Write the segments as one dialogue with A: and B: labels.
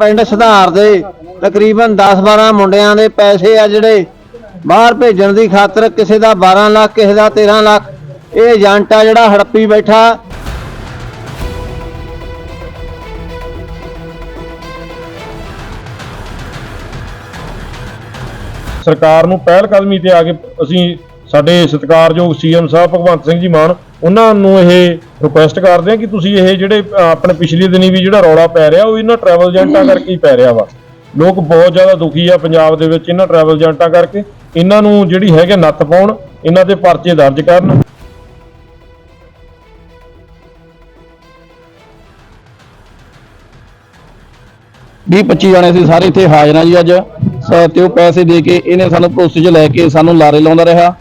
A: ਪਿੰਡ ਸੁਧਾਰ ਦੇ ਤਕਰੀਬਨ 10-12 ਮੁੰਡਿਆਂ ਦੇ ਪੈਸੇ ਆ ਜਿਹੜੇ ਬਾਹਰ ਭੇਜਣ ਦੀ ਖਾਤਰ ਕਿਸੇ ਦਾ 12 ਲੱਖ, ਕਿਸੇ ਦਾ 13 ਲੱਖ। ਇਹ ਏਜੰਟ ਆ ਜਿਹੜਾ ਹੜੱਪੀ ਬੈਠਾ।
B: ਸਰਕਾਰ ਨੂੰ ਪਹਿਲ ਕਦਮੀ ਤੇ ਆ ਕੇ ਅਸੀਂ ਸਾਡੇ ਸਤਿਕਾਰਯੋਗ ਸੀਐਮ ਸਾਹਿਬ ਭਗਵੰਤ ਸਿੰਘ ਜੀ ਮਾਨ ਉਹਨਾਂ ਨੂੰ ਇਹ ਰਿਕੁਐਸਟ ਕਰਦੇ ਆ ਕਿ ਤੁਸੀਂ ਇਹ ਜਿਹੜੇ ਆਪਣੇ ਪਿਛਲੇ ਦਿਨੀ ਵੀ ਜਿਹੜਾ ਰੌਲਾ ਪੈ ਰਿਹਾ ਉਹ ਇਹਨਾਂ ਟਰੈਵਲ ਏਜੰਟਾਂ ਕਰਕੇ ਹੀ ਪੈ ਰਿਹਾ ਵਾ। ਲੋਕ ਬਹੁਤ ਜ਼ਿਆਦਾ ਦੁਖੀ ਆ ਪੰਜਾਬ ਦੇ ਵਿੱਚ ਇਹਨਾਂ ਟਰੈਵਲ ਏਜੰਟਾਂ ਕਰਕੇ। ਇਹਨਾਂ ਨੂੰ ਜਿਹੜੀ ਹੈਗੇ ਨੱਥ ਪਾਉਣ ਇਹਨਾਂ ਦੇ ਪਰਚੇ ਦਰਜ ਕਰਨ।
C: ਵੀਹ 25 ਜਣੇ ਸੀ ਸਾਰੇ ਇੱਥੇ ਹਾਜ਼ਰ ਆ ਜੀ ਅੱਜ। ਸ- ਤੇ ਉਹ ਪੈਸੇ ਦੇ ਕੇ ਇਹਨੇ ਸਾਨੂੰ ਭਰੋਸੇ 'ਚ ਲੈ ਕੇ ਸਾਨੂੰ ਲਾਰੇ ਲਾਉਂਦਾ ਰਿਹਾ।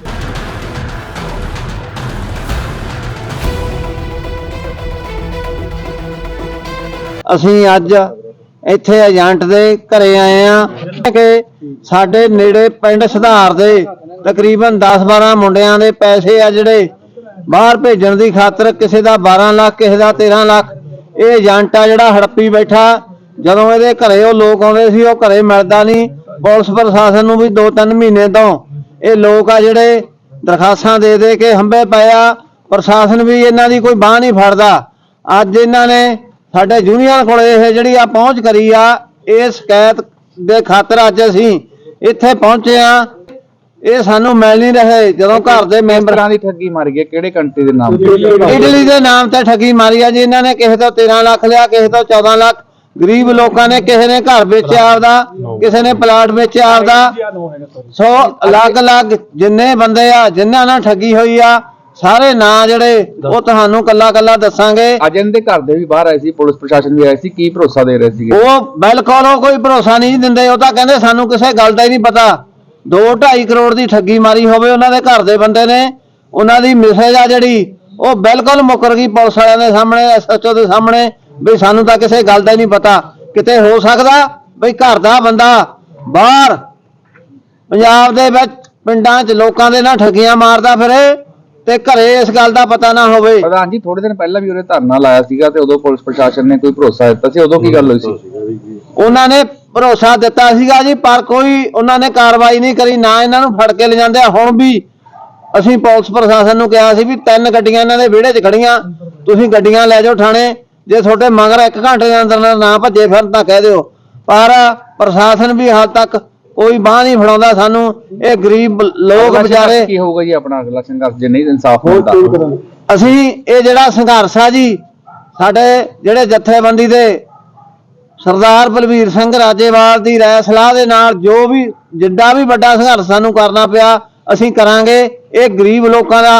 A: ਅਸੀਂ ਅੱਜ ਇੱਥੇ ਏਜੰਟ ਦੇ ਘਰੇ ਆਏ ਆ ਕਿ ਸਾਡੇ ਨੇੜੇ ਪਿੰਡ ਸੁਧਾਰ ਦੇ ਤਕਰੀਬਨ 10-12 ਮੁੰਡਿਆਂ ਦੇ ਪੈਸੇ ਆ ਜਿਹੜੇ ਬਾਹਰ ਭੇਜਣ ਦੀ ਖਾਤਰ ਕਿਸੇ ਦਾ 12 ਲੱਖ, ਕਿਸੇ ਦਾ 13 ਲੱਖ। ਇਹ ਏਜੰਟ ਆ ਜਿਹੜਾ ਹੜੱਪੀ ਬੈਠਾ। ਜਦੋਂ ਇਹਦੇ ਘਰੇ ਉਹ ਲੋਕ ਆਉਂਦੇ ਸੀ, ਉਹ ਘਰੇ ਮਿਲਦਾ ਨਹੀਂ। ਪੁਲਿਸ ਪ੍ਰਸ਼ਾਸਨ ਨੂੰ ਵੀ 2-3 ਮਹੀਨੇ ਤੋਂ ਇਹ ਲੋਕ ਆ ਜਿਹੜੇ ਦਰਖਾਸਤਾਂ ਦੇ ਦੇ ਕੇ ਹੰਬੇ ਪਏ ਪ੍ਰਸ਼ਾਸਨ ਵੀ ਇਹਨਾਂ ਦੀ ਕੋਈ ਬਾਹ ਨਹੀਂ ਫੜਦਾ। ਅੱਜ ਇਹਨਾਂ ਨੇ ਸਾਡੇ ਯੂਨੀਅਨ ਕੋਲ ਇਹ ਜਿਹੜੀ ਆ ਪਹੁੰਚ ਕਰੀ ਆ ਇਹ ਸ਼ਿਕਾਇਤ ਦੇ ਖਾਤਰ ਅੱਜ ਅਸੀਂ ਇੱਥੇ ਪਹੁੰਚੇ ਆ। ਇਹ ਸਾਨੂੰ ਮਿਲ ਨਹੀਂ ਰਹੇ ਜਦੋਂ ਘਰ ਦੇ ਮੈਂਬਰਾਂ
C: ਦੀ ਠੱਗੀ ਮਾਰੀ ਗਈ ਕਿਹੜੇ ਕੰਟਰੀ ਦੇ ਨਾਮ
A: ਇਟਲੀ ਦੇ ਨਾਮ ਤੇ ਠੱਗੀ ਮਾਰੀ ਆ ਜੀ ਇਹਨਾਂ ਨੇ ਕਿਸੇ ਤੋਂ 13 ਲੱਖ ਲਿਆ ਕਿਸੇ ਤੋਂ 14 ਲੱਖ। ਗਰੀਬ ਲੋਕਾਂ ਨੇ ਕਿਸੇ ਨੇ ਘਰ ਵੇਚਿਆ ਆਪਦਾ ਕਿਸੇ ਨੇ ਪਲਾਟ ਵੇਚਿਆ ਆਪਦਾ। ਸੋ ਅਲੱਗ-ਅਲੱਗ ਜਿੰਨੇ ਬੰਦੇ ਆ ਜਿਨ੍ਹਾਂ ਨਾਲ ਠੱਗੀ ਹੋਈ ਆ ਸਾਰੇ ਨਾਂ ਜਿਹੜੇ ਉਹ ਤੁਹਾਨੂੰ ਕੱਲਾ-ਕੱਲਾ ਦੱਸਾਂਗੇ।
C: ਅੱਜ ਦੇ ਘਰ ਦੇ ਵੀ ਬਾਹਰ ਆਏ ਸੀ ਪੁਲਿਸ ਪ੍ਰਸ਼ਾਸਨ ਵੀ ਆਇਆ ਸੀ ਕੀ ਭਰੋਸਾ ਦੇ ਰਹੇ ਸੀਗੇ?
A: ਉਹ ਬਿਲਕੁਲ ਉਹ ਕੋਈ ਭਰੋਸਾ ਨਹੀਂ ਦਿੰਦੇ ਉਹ ਤਾਂ ਕਹਿੰਦੇ ਸਾਨੂੰ ਕਿਸੇ ਗੱਲ ਦਾ ਹੀ ਨਹੀਂ ਪਤਾ। 2.5 ਕਰੋੜ ਦੀ ਠੱਗੀ ਮਾਰੀ ਹੋਵੇ ਉਹਨਾਂ ਦੇ ਘਰ ਦੇ ਬੰਦੇ ਨੇ ਉਹਨਾਂ ਦੀ ਮਿਸੇਜ ਆ ਜਿਹੜੀ ਉਹ ਬਿਲਕੁਲ ਮੁੱਕਰ ਗਈ ਪੁਲਿਸ ਵਾਲਿਆਂ ਦੇ ਸਾਹਮਣੇ ਐਸਐਚਓ ਦੇ ਸਾਹਮਣੇ ਵੀ ਸਾਨੂੰ ਤਾਂ ਕਿਸੇ ਗੱਲ ਦਾ ਹੀ ਨਹੀਂ ਪਤਾ। ਕਿਤੇ ਹੋ ਸਕਦਾ ਵੀ ਘਰ ਦਾ ਬੰਦਾ ਬਾਹਰ ਪੰਜਾਬ ਦੇ ਵਿੱਚ ਪਿੰਡਾਂ 'ਚ ਲੋਕਾਂ ਦੇ ਨਾਲ ਠੱਗੀਆਂ ਮਾਰਦਾ ਫਿਰੇ ਤੇ ਘਰੇ ਇਸ ਗੱਲ ਦਾ ਪਤਾ ਨਾ ਹੋਵੇ।
C: ਪ੍ਰਧਾਨ ਜੀ ਥੋੜੇ ਦਿਨ ਪਹਿਲਾਂ ਵੀ ਉਹਨੇ ਧਰਨਾ ਲਾਇਆ ਸੀਗਾ ਤੇ ਉਦੋਂ ਪੁਲਿਸ ਪ੍ਰਸ਼ਾਸਨ ਨੇ ਕੋਈ ਭਰੋਸਾ ਦਿੱਤਾ ਸੀ? ਉਦੋਂ ਕੀ ਗੱਲ ਹੋਈ ਸੀ?
A: ਉਹਨਾਂ ਨੇ ਭਰੋਸਾ ਦਿੱਤਾ ਸੀਗਾ ਜੀ ਪਰ ਕੋਈ ਉਹਨਾਂ ਨੇ ਕਾਰਵਾਈ ਨਹੀਂ ਕਰੀ ਨਾ ਇਹਨਾਂ ਨੂੰ ਫੜ ਕੇ ਲੈ ਜਾਂਦੇ ਆ ਹੁਣ ਵੀ ਅਸੀਂ ਪੁਲਿਸ ਪ੍ਰਸ਼ਾਸਨ ਨੂੰ ਕਿਹਾ ਸੀ ਵੀ ਤਿੰਨ ਗੱਡੀਆਂ ਇਹਨਾਂ ਦੇ ਵਿਹੜੇ 'ਚ ਖੜੀਆਂ ਤੁਸੀਂ ਗੱਡੀਆਂ ਲੈ ਜਾਓ ਥਾਣੇ ਜੇ ਤੁਹਾਡੇ ਮਗਰ 1 ਘੰਟੇ ਦੇ ਅੰਦਰ ਅੰਦਰ ਨਾ ਭੱਜੇ ਫਿਰ ਤਾਂ ਕਹਿ ਦਿਓ। ਪਰ ਪ੍ਰਸ਼ਾਸਨ ਵੀ ਹਾਲ ਤੱਕ ਕੋਈ ਬਾਹ ਨਹੀਂ ਫੜਾਉਂਦਾ ਸਾਨੂੰ। ਇਹ ਗਰੀਬ ਲੋਕ ਵਿਚਾਰੇ
C: ਸੰਘਰਸ਼ ਕੀ ਹੋਊਗਾ ਜੀ ਆਪਣਾ? ਅਗਲਾ ਸੰਘਰਸ਼ ਜੇ ਨਹੀਂ ਇਨਸਾਫ ਹੁੰਦਾ
A: ਅਸੀਂ ਇਹ ਜਿਹੜਾ ਸੰਘਰਸ਼ ਆ ਜੀ ਸਾਡੇ ਜਿਹੜੇ ਜਥੇਬੰਦੀ ਦੇ ਸਰਦਾਰ ਬਲਵੀਰ ਸਿੰਘ ਰਾਜੇਵਾਲ ਦੀ ਰਾਏ ਸਲਾਹ ਦੇ ਨਾਲ ਜੋ ਵੀ ਜਿੱਡਾ ਵੀ ਵੱਡਾ ਸੰਘਰਸ਼ ਸਾਨੂੰ ਕਰਨਾ ਪਿਆ ਅਸੀਂ ਕਰਾਂਗੇ। ਇਹ ਗਰੀਬ ਲੋਕਾਂ ਦਾ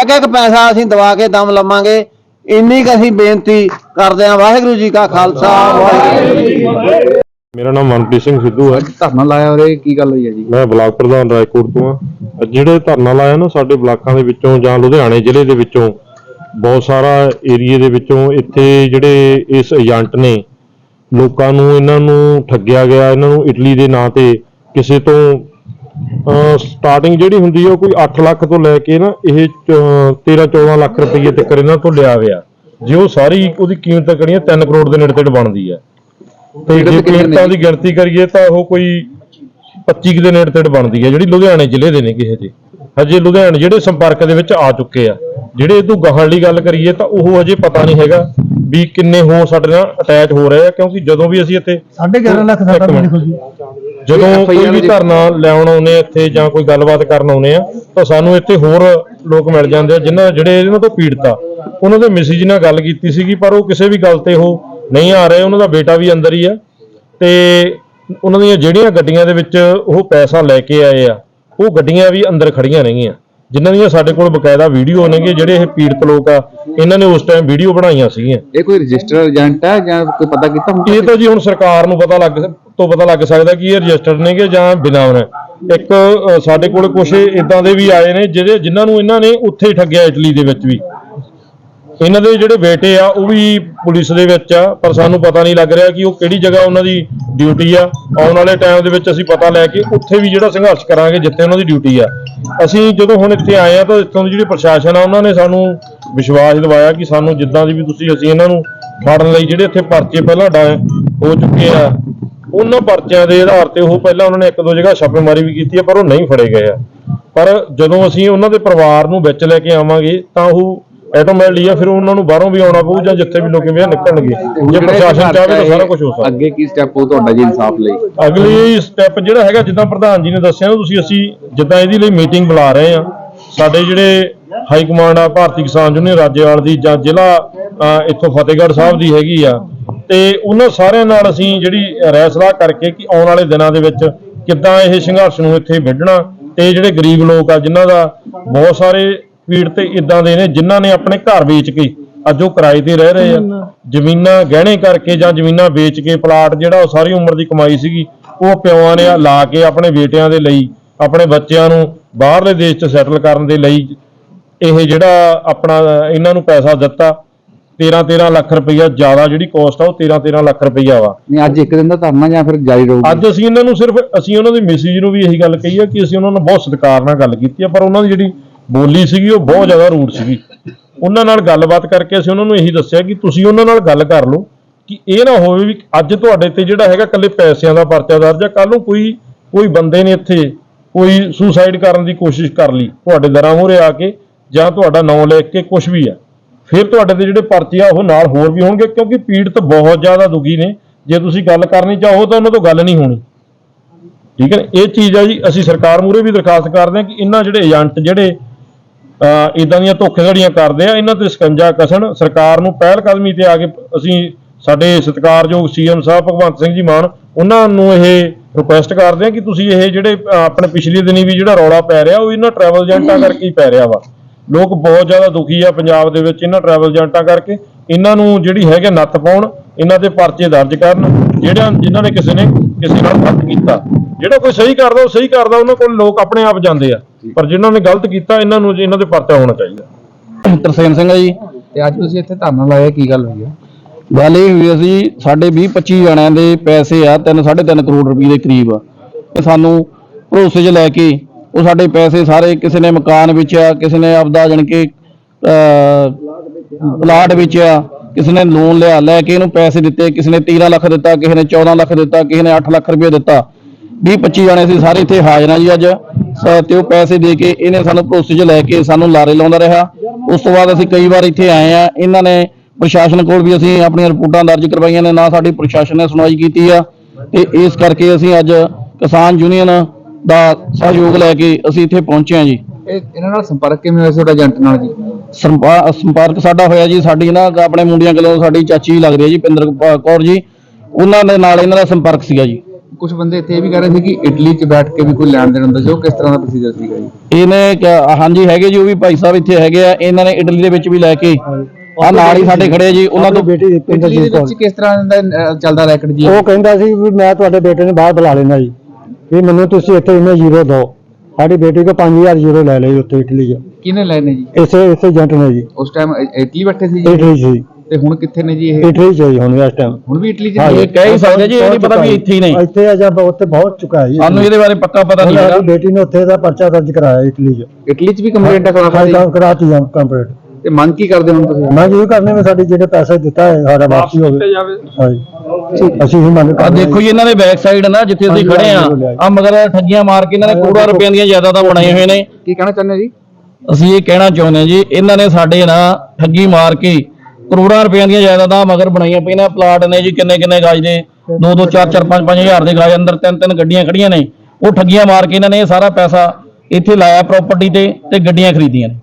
A: ਇੱਕ ਇੱਕ ਪੈਸਾ ਅਸੀਂ ਦਵਾ ਕੇ ਦਮ ਲਵਾਂਗੇ। ਇੰਨੀ ਕੁ ਅਸੀਂ ਬੇਨਤੀ ਕਰਦੇ ਹਾਂ। ਵਾਹਿਗੁਰੂ ਜੀ ਕਾ ਖਾਲਸਾ ਵਾਹਿਗੁਰੂ ਜੀ ਕੀ ਫਤਿਹ।
B: ਮੇਰਾ ਨਾਮ ਮਨਪ੍ਰੀਤ ਸਿੰਘ ਸਿੱਧੂ ਹੈ।
C: ਅੱਜ ਧਰਨਾ ਲਾਇਆ ਉਰੇ ਕੀ ਗੱਲ ਹੋਈ ਹੈ ਜੀ?
B: ਮੈਂ ਬਲਾਕ ਪ੍ਰਧਾਨ ਰਾਏਕੋਟ ਤੋਂ ਆ ਜਿਹੜੇ ਧਰਨਾ ਲਾਇਆ ਨਾ ਸਾਡੇ ਬਲਾਕਾਂ ਦੇ ਵਿੱਚੋਂ ਜਾਂ ਲੁਧਿਆਣੇ ਜ਼ਿਲ੍ਹੇ ਦੇ ਵਿੱਚੋਂ ਬਹੁਤ ਸਾਰਾ ਏਰੀਏ ਦੇ ਵਿੱਚੋਂ ਇੱਥੇ ਜਿਹੜੇ ਇਸ ਏਜੰਟ ਨੇ ਲੋਕਾਂ ਨੂੰ ਇਹਨਾਂ ਨੂੰ ਠੱਗਿਆ ਗਿਆ ਇਹਨਾਂ ਨੂੰ ਇਟਲੀ ਦੇ ਨਾਂ ਤੇ ਕਿਸੇ ਤੋਂ ਸਟਾਰਟਿੰਗ ਜਿਹੜੀ ਹੁੰਦੀ ਆ ਉਹ ਕੋਈ 8 ਲੱਖ ਤੋਂ ਲੈ ਕੇ ਨਾ ਇਹ 13 14 ਲੱਖ ਰੁਪਏ ਤੱਕ ਇਹਨਾਂ ਤੋਂ ਲਿਆ ਹੋਇਆ ਜੇ ਉਹ ਸਾਰੀ ਉਹਦੀ ਕੀਮਤ ਕਰੀਏ 3 ਕਰੋੜ ਦੇ ਨੇੜੇ ਤੇੜੇ ਬਣਦੀ ਹੈ ਤੇ ਜੇ
C: ਕੀਮਤਾਂ
B: ਦੀ ਗਿਣਤੀ ਕਰੀਏ ਤਾਂ ਉਹ ਕੋਈ 25 ਕੁ ਦੇ ਨੇੜੇ ਤੇੜੇ ਬਣਦੀ ਹੈ ਜਿਹੜੀ ਲੁਧਿਆਣੇ ਜ਼ਿਲ੍ਹੇ ਦੇ ਨੇ ਕਿਸੇ ਦੇ। ਹਜੇ ਲੁਧਿਆਣੇ ਜਿਹੜੇ ਸੰਪਰਕ ਦੇ ਵਿੱਚ ਆ ਚੁੱਕੇ ਆ। ਜਿਹੜੇ ਇਹ ਤੋਂ ਗਾਹਾਂ ਲਈ ਗੱਲ ਕਰੀਏ ਤਾਂ ਉਹ ਹਜੇ ਪਤਾ ਨਹੀਂ ਹੈਗਾ ਵੀ ਕਿੰਨੇ ਹੋ ਸਾਡੇ ਨਾਲ ਅਟੈਚ ਹੋ ਰਹੇ ਆ ਕਿਉਂਕਿ ਜਦੋਂ ਵੀ ਅਸੀਂ ਇੱਥੇ
D: 11.5 ਲੱਖ ਸਾਡਾ। ਬਿਲਕੁਲ ਜੀ।
B: ਜਦੋਂ ਕੋਈ ਵੀ ਧਰਨਾ ਲੈਣ ਆਉਂਦੇ ਆ ਇੱਥੇ ਜਾਂ ਕੋਈ ਗੱਲਬਾਤ ਕਰਨ ਆਉਂਦੇ ਆ ਤਾਂ ਸਾਨੂੰ ਇੱਥੇ ਹੋਰ ਲੋਕ ਮਿਲ ਜਾਂਦੇ ਆ ਜਿਨ੍ਹਾਂ ਜਿਹੜੇ ਇਹਨਾਂ ਤੋਂ ਪੀੜਤ ਉਹਨਾਂ ਦੇ ਮੈਸੇਜ ਨਾਲ ਗੱਲ ਕੀਤੀ ਸੀਗੀ ਪਰ ਉਹ ਕਿਸੇ ਵੀ ਗੱਲ ਤੇ ਉਹ ਨਹੀਂ ਆ ਰਹੇ ਉਹਨਾਂ ਦਾ ਬੇਟਾ ਵੀ ਅੰਦਰ ਹੀ ਆ। ਤੇ ਉਹਨਾਂ ਦੀਆਂ ਜਿਹੜੀਆਂ ਗੱਡੀਆਂ ਦੇ ਵਿੱਚ ਉਹ ਪੈਸਾ ਲੈ ਕੇ ਆਏ ਆ ਉਹ ਗੱਡੀਆਂ ਵੀ ਅੰਦਰ ਖੜੀਆਂ ਨੇਗੀਆਂ। ਜਿਨ੍ਹਾਂ ਦੀਆਂ ਸਾਡੇ ਕੋਲ ਬਕਾਇਦਾ ਵੀਡੀਓ ਨੇਗੇ ਜਿਹੜੇ ਇਹ ਪੀੜਤ ਲੋਕ ਆ ਇਹਨਾਂ ਨੇ ਉਸ ਟਾਈਮ ਵੀਡੀਓ ਬਣਾਈਆਂ ਸੀਗੀਆਂ।
C: ਇਹ ਕੋਈ ਰਜਿਸਟਰ ਏਜੰਟ ਹੈ ਜਾਂ ਕੋਈ ਪਤਾ ਕੀਤਾ ਹੁਣ
B: ਇਹ ਤਾਂ ਜੀ ਹੁਣ ਸਰਕਾਰ ਨੂੰ ਪਤਾ ਲੱਗ ਤੋਂ ਪਤਾ ਲੱਗ ਸਕਦਾ ਕਿ ਇਹ ਰਜਿਸਟਰਡ ਨੇਗੇ ਜਾਂ ਬਿਨਾਂ ਨੇ ਇੱਕ ਸਾਡੇ ਕੋਲ ਕੁਝ ਇਦਾਂ ਦੇ ਵੀ ਆਏ ਨੇ ਜਿਹੜੇ ਜਿਨ੍ਹਾਂ ਨੂੰ ਇਹਨਾਂ ਨੇ ਉੱਥੇ ਹੀ ਠੱਗਿਆ ਇਟਲੀ ਦੇ ਵਿੱਚ ਵੀ। ਇਹਨਾਂ ਦੇ ਜਿਹੜੇ ਬੇਟੇ ਆ, ਉਹ ਵੀ ਪੁਲਿਸ ਦੇ ਵਿੱਚ ਆ, ਪਰ ਸਾਨੂੰ ਪਤਾ ਨਹੀਂ ਲੱਗ ਰਿਹਾ ਕਿ ਉਹ ਕਿਹੜੀ ਜਗ੍ਹਾ ਉਹਨਾਂ ਦੀ ਡਿਊਟੀ ਆ। ਆਉਣ ਵਾਲੇ ਟਾਈਮ ਦੇ ਵਿੱਚ ਅਸੀਂ ਪਤਾ ਲੈ ਕੇ ਉੱਥੇ ਵੀ ਜਿਹੜਾ ਸੰਘਰਸ਼ ਕਰਾਂਗੇ, ਜਿੱਥੇ ਉਹਨਾਂ ਦੀ ਡਿਊਟੀ ਆ। ਅਸੀਂ ਜਦੋਂ ਹੁਣ ਇੱਥੇ ਆਏ ਆ, ਤਾਂ ਇੱਥੋਂ ਦੀ ਜਿਹੜੀ ਪ੍ਰਸ਼ਾਸਨ ਆ, ਉਹਨਾਂ ਨੇ ਸਾਨੂੰ ਵਿਸ਼ਵਾਸ ਦਿਵਾਇਆ ਕਿ ਸਾਨੂੰ ਜਿੱਦਾਂ ਦੀ ਵੀ ਤੁਸੀਂ ਅਸੀਂ ਇਹਨਾਂ ਨੂੰ ਫੜਨ ਲਈ ਜਿਹੜੇ ਇੱਥੇ ਪਰਚੇ ਪਹਿਲਾਂ ਡਾਏ ਹੋ ਚੁੱਕੇ ਆ, ਉਹਨਾਂ ਪਰਚਿਆਂ ਦੇ ਆਧਾਰ ਤੇ ਉਹ ਪਹਿਲਾਂ ਉਹਨਾਂ ਨੇ ਇੱਕ ਦੋ ਜਗ੍ਹਾ ਛਾਪੇਮਾਰੀ ਵੀ ਕੀਤੀ ਹੈ ਪਰ ਉਹ ਨਹੀਂ ਫੜੇ ਗਏ ਆ। ਪਰ ਜਦੋਂ ਅਸੀਂ ਉਹਨਾਂ ਦੇ ਪਰਿਵਾਰ ਨੂੰ ਵਿੱਚ ਲੈ ਕੇ ਆਵਾਂਗੇ, ਤਾਂ ਉਹ ਆਟੋਮੈਟਿਕਲੀ ਆ ਫਿਰ ਉਹਨਾਂ ਨੂੰ ਬਾਹਰੋਂ ਵੀ ਆਉਣਾ ਪਊ ਜਾਂ ਜਿੱਥੇ ਵੀ ਲੋਕੀ ਵੀ ਨਿਕਲਣਗੇ। ਜੇ ਪ੍ਰਸ਼ਾਸਨ ਚਾਹੇ ਤਾਂ ਸਾਰਾ ਕੁਝ ਹੋ ਸਕਦਾ।
D: ਅੱਗੇ ਕੀ ਸਟੈਪ ਹੋ ਤੁਹਾਡਾ ਜੀ ਇਨਸਾਫ ਲਈ?
B: ਅਗਲੀ ਸਟੈਪ ਜਿਹੜਾ ਹੈਗਾ ਜਿੱਦਾਂ ਪ੍ਰਧਾਨ ਜੀ ਨੇ ਦੱਸਿਆ ਨਾ ਤੁਸੀਂ ਅਸੀਂ ਜਿੱਦਾਂ ਇਹਦੀ ਲਈ ਮੀਟਿੰਗ ਬੁਲਾ ਰਹੇ ਆ ਸਾਡੇ ਜਿਹੜੇ ਹਾਈ ਕਮਾਂਡ ਆ ਭਾਰਤੀ ਕਿਸਾਨ ਯੂਨੀਅਨ ਰਾਜੇਵਾਲ ਦੀ ਜਾਂ ਜ਼ਿਲ੍ਹਾ ਇੱਥੋਂ ਫਤਿਹਗੜ੍ਹ ਸਾਹਿਬ ਦੀ ਹੈਗੀ ਆ। ਤੇ ਉਹਨਾਂ ਸਾਰਿਆਂ ਨਾਲ ਅਸੀਂ ਜਿਹੜੀ ਰਾਏ ਸਲਾਹ ਕਰਕੇ ਕਿ ਆਉਣ ਵਾਲੇ ਦਿਨਾਂ ਦੇ ਵਿੱਚ ਕਿੱਦਾਂ ਇਹ ਸੰਘਰਸ਼ ਨੂੰ ਇੱਥੇ ਵਿੱਢਣਾ ਤੇ ਜਿਹੜੇ ਗਰੀਬ ਲੋਕ ਆ ਜਿਨ੍ਹਾਂ ਦਾ ਬਹੁਤ ਸਾਰੇ ਪੀੜਤ ਇਦਾਂ ਦੇ ਨੇ ਜਿਨ੍ਹਾਂ ਨੇ ਆਪਣੇ ਘਰ ਵੇਚ ਕੇ ਅੱਜ ਉਹ ਕਿਰਾਏ ਤੇ ਰਹਿ ਰਹੇ ਆ। ਜ਼ਮੀਨਾਂ ਗਹਿਣੇ ਕਰਕੇ ਜਾਂ ਜ਼ਮੀਨਾਂ ਵੇਚ ਕੇ ਪਲਾਟ ਜਿਹੜਾ ਉਹ ਸਾਰੀ ਉਮਰ ਦੀ ਕਮਾਈ ਸੀਗੀ ਉਹ ਪਿਓਾਂ ਨੇ ਲਾ ਕੇ ਆਪਣੇ ਬੇਟਿਆਂ ਦੇ ਲਈ ਆਪਣੇ ਬੱਚਿਆਂ ਨੂੰ ਬਾਹਰਲੇ ਦੇਸ਼ 'ਚ ਸੈਟਲ ਕਰਨ ਦੇ ਲਈ ਇਹ ਜਿਹੜਾ ਆਪਣਾ ਇਹਨਾਂ ਨੂੰ ਪੈਸਾ ਦਿੱਤਾ 13 13 ਲੱਖ ਰੁਪਈਆ ਜ਼ਿਆਦਾ ਜਿਹੜੀ ਕੋਸਟ ਆ ਉਹ 13 13 ਲੱਖ ਰੁਪਈਆ ਵਾ।
D: ਨਹੀਂ ਅੱਜ ਇੱਕ ਦਿਨ ਦਾ ਧਰਨਾ ਜਾਂ ਫਿਰ ਜਾਰੀ ਰਹੂਗਾ?
B: ਅੱਜ ਅਸੀਂ ਇਹਨਾਂ ਨੂੰ ਸਿਰਫ ਅਸੀਂ ਉਹਨਾਂ ਦੀ ਮੈਸੇਜ ਨੂੰ ਵੀ ਇਹੀ ਗੱਲ ਕਹੀ ਆ ਕਿ ਅਸੀਂ ਉਹਨਾਂ ਨਾਲ ਬਹੁਤ ਸਤਿਕਾਰ ਨਾਲ ਗੱਲ ਕੀਤੀ ਆ ਪਰ ਉਹਨਾਂ ਦੀ ਜਿਹੜੀ ਬੋਲੀ ਸੀਗੀ, ਉਹ ਬਹੁਤ ਜ਼ਿਆਦਾ ਰੂਡ ਸੀਗੀ। ਉਹਨਾਂ ਨਾਲ ਗੱਲਬਾਤ ਕਰਕੇ ਅਸੀਂ ਉਹਨਾਂ ਨੂੰ ਇਹੀ ਦੱਸਿਆ ਕਿ ਤੁਸੀਂ ਉਹਨਾਂ ਨਾਲ ਗੱਲ ਕਰ ਲਓ, ਕਿ ਇਹ ਨਾ ਹੋਵੇ ਵੀ ਅੱਜ ਤੁਹਾਡੇ ਤੇ ਜਿਹੜਾ ਹੈਗਾ ਇਕੱਲੇ ਪੈਸਿਆਂ ਦਾ ਪਰਚਾ ਦਰਜ ਆ ਕੱਲ ਨੂੰ ਕੋਈ ਕੋਈ ਬੰਦੇ ਨੇ ਇੱਥੇ ਕੋਈ ਸੁਸਾਈਡ ਕਰਨ ਦੀ ਕੋਸ਼ਿਸ਼ ਕਰ ਲਈ, ਤੁਹਾਡੇ ਦਰਾਂ ਮੂਹਰੇ ਆ ਕੇ ਜਾਂ ਤੁਹਾਡਾ ਨਾਂ ਲਿਖ ਕੇ ਕੁਝ ਵੀ ਆ। ਫਿਰ ਤੁਹਾਡੇ ਤੇ ਜਿਹੜੇ ਪਰਚੇ ਆ, ਉਹ ਨਾਲ ਹੋਰ ਵੀ ਹੋਣਗੇ, ਕਿਉਂਕਿ ਪੀੜਤ ਬਹੁਤ ਜ਼ਿਆਦਾ ਦੁਖੀ ਨੇ। ਜੇ ਤੁਸੀਂ ਗੱਲ ਕਰਨੀ ਚਾਹੋ ਤਾਂ ਉਹਨਾਂ ਤੋਂ ਗੱਲ ਨਹੀਂ ਹੋਣੀ। ਠੀਕ ਹੈ ਨਾ? ਇਹ ਚੀਜ਼ ਆ ਜੀ, ਅਸੀਂ ਸਰਕਾਰ ਮੂਹਰੇ ਵੀ ਦਰਖਾਸਤ ਕਰਦੇ ਹਾਂ ਕਿ ਇਹਨਾਂ ਜਿਹੜੇ ਏਜੰਟ, ਜਿਹੜੇ ਇਦਾਂ ਦੀਆਂ ਧੋਖੇਧੜੀਆਂ ਕਰਦੇ ਆ ਇਹਨਾਂ ਤੇ ਸਕੰਜਾ ਕਸਣ ਸਰਕਾਰ ਨੂੰ ਪਹਿਲ ਕਦਮੀ ਤੇ ਆ ਕੇ ਅਸੀਂ ਸਾਡੇ ਸਤਿਕਾਰਯੋਗ ਸੀਐਮ ਸਾਹਿਬ ਭਗਵੰਤ ਸਿੰਘ ਜੀ ਮਾਨ ਉਹਨਾਂ ਨੂੰ ਇਹ ਰਿਕੁਐਸਟ ਕਰਦੇ ਆ ਕਿ ਤੁਸੀਂ ਇਹ ਜਿਹੜੇ ਆਪਣੇ ਪਿਛਲੇ ਦਿਨੀ ਵੀ ਜਿਹੜਾ ਰੌਲਾ ਪੈ ਰਿਹਾ ਉਹ ਇਹਨਾਂ ਟਰੈਵਲ ਏਜੰਟਾਂ ਕਰਕੇ ਹੀ ਪੈ ਰਿਹਾ ਵਾ। ਲੋਕ ਬਹੁਤ ਜ਼ਿਆਦਾ ਦੁਖੀ ਆ ਪੰਜਾਬ ਦੇ ਵਿੱਚ ਇਹਨਾਂ ਟਰੈਵਲ ਏਜੰਟਾਂ ਕਰਕੇ। ਇਹਨਾਂ ਨੂੰ ਜਿਹੜੀ ਹੈਗੇ ਨੱਥ ਪਾਉਣ ਇਹਨਾਂ ਦੇ ਪਰਚੇ ਦਰਜ ਕਰਨ ਜਿਹੜਾ ਜਿਨ੍ਹਾਂ ਨੇ ਕਿਸੇ ਨੇ ਕਿਸੇ ਨਾਲ ਗਲਤ ਕੀਤਾ। ਜਿਹੜਾ ਕੋਈ ਸਹੀ ਕਰਦਾ ਉਹ ਸਹੀ ਕਰਦਾ ਉਹਨਾਂ ਕੋਲ ਲੋਕ ਆਪਣੇ ਆਪ ਜਾਂਦੇ ਆ। ਪਰ ਜਿਨ੍ਹਾਂ ਨੇ ਗਲਤ ਕੀਤਾ ਇਹਨਾਂ ਨੂੰ ਇਹਨਾਂ ਦੇ ਪਰਚਾ ਹੋਣਾ ਚਾਹੀਦਾ।
C: ਤਰਸੇਮ ਸਿੰਘ ਆ ਜੀ
D: ਤੇ ਅੱਜ ਤੁਸੀਂ ਇੱਥੇ ਧਰਨਾ ਲਾਇਆ ਕੀ ਗੱਲ ਹੋਈ ਹੈ
C: ਗੱਲ ਇਹ ਹੋਈ ਅਸੀਂ ਸਾਡੇ 20 25 ਜਣਿਆਂ ਦੇ ਪੈਸੇ ਆ 3 3.5 ਕਰੋੜ ਰੁਪਏ ਦੇ ਕਰੀਬ ਤੇ ਸਾਨੂੰ ਭਰੋਸੇ 'ਚ ਲੈ ਕੇ ਉਹ ਸਾਡੇ ਪੈਸੇ ਸਾਰੇ ਕਿਸੇ ਨੇ ਮਕਾਨ ਵੇਚਿਆ ਕਿਸੇ ਨੇ ਆਪਦਾ ਜਾਣੀ ਕਿ ਅਹ, ਪਲਾਟ ਵੇਚਿਆ ਕਿਸੇ ਨੇ ਲੋਨ ਲਿਆ ਲੈ ਕੇ ਇਹਨੂੰ ਪੈਸੇ ਦਿੱਤੇ ਕਿਸੇ ਨੇ 13 ਲੱਖ ਦਿੱਤਾ ਕਿਸੇ ਨੇ 14 ਲੱਖ ਦਿੱਤਾ ਕਿਸੇ ਨੇ 8 ਲੱਖ ਰੁਪਏ ਦਿੱਤਾ। 20 25 ਜਣੇ ਸੀ ਸਾਰੇ ਇੱਥੇ ਹਾਜ਼ਰ ਆ ਜੀ ਅੱਜ। ਸ- ਤੇ ਉਹ ਪੈਸੇ ਦੇ ਕੇ ਇਹਨੇ ਸਾਨੂੰ ਭਰੋਸੇ 'ਚ ਲੈ ਕੇ ਸਾਨੂੰ ਲਾਰੇ ਲਾਉਂਦਾ ਰਿਹਾ। ਉਸ ਤੋਂ ਬਾਅਦ ਅਸੀਂ ਕਈ ਵਾਰ ਇੱਥੇ ਆਏ ਆ। ਇਹਨਾਂ ਨੇ ਪ੍ਰਸ਼ਾਸਨ ਕੋਲ ਵੀ ਅਸੀਂ ਆਪਣੀਆਂ ਰਿਪੋਰਟਾਂ ਦਰਜ ਕਰਵਾਈਆਂ ਨੇ ਨਾ ਸਾਡੀ ਪ੍ਰਸ਼ਾਸਨ ਨੇ ਸੁਣਵਾਈ ਕੀਤੀ ਆ। ਤੇ ਇਸ ਕਰਕੇ ਅਸੀਂ ਅੱਜ ਕਿਸਾਨ ਯੂਨੀਅਨ ਦਾ ਸਹਿਯੋਗ ਲੈ ਕੇ ਅਸੀਂ ਇੱਥੇ ਪਹੁੰਚੇ ਆ ਜੀ।
D: ਇਹ ਇਹਨਾਂ ਨਾਲ ਸੰਪਰਕ ਕਿਵੇਂ ਹੋਇਆ ਤੁਹਾਡਾ ਏਜੰਟ ਨਾਲ ਜੀ?
C: ਸੰਪਾ- ਸੰਪਰਕ ਸਾਡਾ ਹੋਇਆ ਜੀ ਸਾਡੀ ਨਾ ਆਪਣੇ ਮੁੰਡਿਆਂ ਕੋਲੋਂ ਸਾਡੀ ਚਾਚੀ ਲੱਗਦੀ ਹੈ ਜੀ ਪਿੰਦਰ ਕੌਰ ਜੀ। ਉਹਨਾਂ ਦੇ ਨਾਲ ਇਹਨਾਂ ਦਾ ਸੰਪਰਕ ਸੀਗਾ ਜੀ।
D: ਕੁਝ ਬੰਦੇ ਇੱਥੇ ਇਹ ਵੀ ਕਹਿ ਰਹੇ ਸੀ ਕਿ ਇਟਲੀ 'ਚ ਬੈਠ ਕੇ ਵੀ ਕੋਈ ਲੈਣ ਦੇਣ ਹੁੰਦਾ ਸੀ। ਉਹ ਕਿਸ ਤਰ੍ਹਾਂ ਦਾ ਪ੍ਰੋਸੀਜਰ ਸੀਗਾ ਜੀ?
C: ਇਹਨੇ ਹਾਂਜੀ ਹੈਗੇ ਜੀ ਉਹ ਵੀ ਭਾਈ ਸਾਹਿਬ ਇੱਥੇ ਹੈਗੇ ਆ। ਇਹਨਾਂ ਨੇ ਇਟਲੀ ਦੇ ਵਿੱਚ ਵੀ ਲੈ ਕੇ ਆ ਨਾਲ ਹੀ ਸਾਡੇ ਖੜੇ ਆ ਜੀ। ਉਹਨਾਂ ਤੋਂ
A: ਬੇਟੀ
D: ਇਟਲੀ ਦੇ ਵਿੱਚ ਕਿਸ ਤਰ੍ਹਾਂ ਦਾ ਅਹ, ਚੱਲਦਾ ਰੈਕਟ ਜੀ?
A: ਉਹ ਕਹਿੰਦਾ ਸੀ ਵੀ ਮੈਂ ਤੁਹਾਡੇ ਬੇਟੇ ਨੂੰ ਬਾਹਰ ਬੁਲਾ ਲੈਣਾ ਜੀ। ਵੀ ਮੈਨੂੰ ਤੁਸੀਂ ਇੱਥੇ ਇਹਨੇ ਜ਼ੀਰੋ ਦਿਓ ਸਾਡੀ ਬੇਟੀ ਕੋ 5000 ਜ਼ੀਰੋ ਲੈ ਲਈ ਉੱਥੇ ਇਟਲੀ 'ਚ।
D: ਕਿਹਨੇ ਲੈਣੇ ਜੀ?
A: ਇਸੇ ਇਸੇ ਏਜੰਟ ਨੇ ਜੀ।
D: ਉਸ ਟਾਈਮ ਇਟਲੀ ਬੈਠੇ ਸੀ ਜੀ?
A: ਇਟਲੀ 'ਚ ਜੀ
D: ਤੇ ਹੁਣ ਕਿੱਥੇ ਨੇ ਜੀ ਇਹ?
A: ਇਟਲੀ 'ਚ ਜੀ ਹੁਣ ਇਸ ਟਾਈਮ
D: ਹੁਣ ਵੀ ਇਟਲੀ 'ਚ
A: ਹਾਂ?
C: ਇਹ ਕਹਿ ਹੀ ਸਕਦੇ ਜੀ ਇਹ ਨਹੀਂ ਪਤਾ ਵੀ ਇੱਥੇ ਹੀ ਨਹੀਂ।
A: ਇੱਥੇ ਆ ਜਾਂ ਉੱਥੇ ਬਹੁਤ ਚੁੱਕਾ ਹੈ ਜੀ।
C: ਸਾਨੂੰ ਇਹਦੇ ਬਾਰੇ ਪੱਕਾ ਪਤਾ ਨਹੀਂ ਹੈਗਾ।
A: ਸਾਡੀ ਬੇਟੀ ਨੇ ਉੱਥੇ ਦਾ ਪਰਚਾ ਦਰਜ ਕਰਾਇਆ ਇਟਲੀ 'ਚ।
D: ਇਟਲੀ 'ਚ ਵੀ ਕੰਪਲੇਂਟ ਕਰਾ
A: ਹਾਂ
D: ਦਿੱਤੀ
A: ਕਰਾਤੀ ਜਾਂ ਕੰਪਲੀਟ
D: ਤੇ ਮੰਗ ਕੀ ਕਰਦੇ ਹੁਣ ਤੁਸੀਂ?
A: ਮੈਂ ਜੀ ਕਰਨੇ ਵਿੱਚ ਸਾਡੀ ਜਿਹੜੇ ਪੈਸੇ ਦਿੱਤਾ ਹੈ ਸਾਡਾ ਵਾਪਸੀ ਹੋਵੇ। ਹਾਂਜੀ ਅਸੀਂ ਹੀ ਮੰਗ
C: ਆ ਦੇਖੋ ਜੀ। ਇਹਨਾਂ ਦੇ ਬੈਕ ਸਾਈਡ ਨਾ ਜਿੱਥੇ ਅਸੀਂ ਖੜੇ ਆ ਆ ਮਗਰ ਠੱਗੀਆਂ ਮਾਰ ਕੇ ਇਹਨਾਂ ਨੇ ਕਰੋੜਾਂ ਰੁਪਈਆਂ ਦੀਆਂ ਜਾਇਦਾਦਾਂ ਬਣਾਏ ਹੋਏ ਨੇ।
D: ਕੀ ਕਹਿਣਾ ਚਾਹੁੰਦੇ ਹੋ ਜੀ?
C: ਅਸੀਂ ਇਹ ਕਹਿਣਾ ਚਾਹੁੰਦੇ ਹਾਂ ਜੀ ਇਹਨਾਂ ਨੇ ਸਾਡੇ ਨਾਲ ਠੱਗੀ ਮਾਰ ਕੇ ਕਰੋੜਾਂ ਰੁਪਈਆਂ ਦੀਆਂ ਜਾਇਦਾਦਾਂ ਮਗਰ ਬਣਾਈਆਂ ਪਈਆਂ ਪਲਾਟ ਨੇ ਜੀ, ਕਿੰਨੇ ਕਿੰਨੇ ਗਾਜ ਦੇ? 2 2 4 4 5 5 ਹਜ਼ਾਰ ਦੇ ਗਾਜ ਅੰਦਰ ਤਿੰਨ ਤਿੰਨ ਗੱਡੀਆਂ ਖੜੀਆਂ ਨੇ। ਉਹ ਠੱਗੀਆਂ ਮਾਰ ਕੇ ਇਹਨਾਂ ਨੇ ਇਹ ਸਾਰਾ ਪੈਸਾ ਇੱਥੇ ਲਾਇਆ ਪ੍ਰਾਪਰਟੀ ਤੇ ਤੇ ਗੱਡੀਆਂ ਖਰੀਦੀਆਂ ਨੇ।